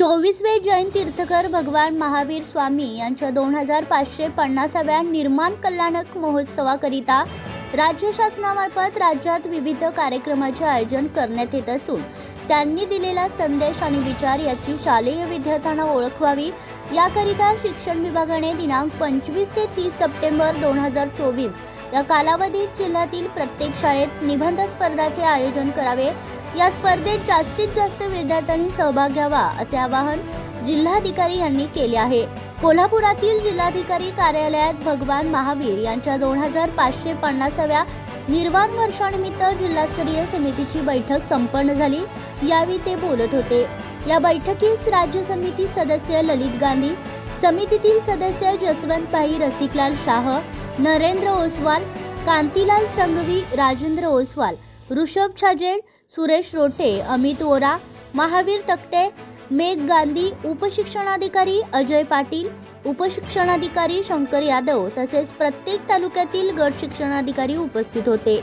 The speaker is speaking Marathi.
चोवीसवे जैन तीर्थकर भगवान महावीर स्वामी यांच्या दोन हजार पाचशे पन्नासाव्या निर्माण कल्याणक महोत्सवाकरिता राज्य शासनामार्फत राज्यात विविध कार्यक्रमाचे आयोजन करण्यात येत असून त्यांनी दिलेला संदेश आणि विचार याची शालेय विद्यार्थ्यांना ओळखवावी. याकरिता शिक्षण विभागाने दिनांक पंचवीस ते तीस सप्टेंबर दोन हजार चोवीस या कालावधीत जिल्ह्यातील प्रत्येक शाळेत निबंध स्पर्धाचे आयोजन करावे. या स्पर्धेत जास्तीत जास्त विद्यार्थ्यांनी सहभाग घ्यावा असे आवाहन जिल्हाधिकारी यांनी केले आहे. कोल्हापुरातील जिल्हाधिकारी कार्यालयात भगवान महावीर यांच्या दोन हजार पाचशे पन्नासाव्या निर्वाण वर्षानिमित्त जिल्हास्तरीय समितीची बैठक संपन्न झाली. यावेळी ते बोलत होते. या बैठकीस राज्य समिती सदस्य ललित गांधी समितीतील सदस्य जसवंतभाई रसिकलाल शाह नरेंद्र ओसवाल कांतीलाल संघवी राजेंद्र ओसवाल ऋषभ छाजेड सुरेश रोटे अमित वोरा महावीर तकटे मेघ गांधी उपशिक्षणाधिकारी अजय पाटील उपशिक्षणाधिकारी शंकर यादव तसेच प्रत्येक तालुक्यातील गट शिक्षणाधिकारी उपस्थित होते.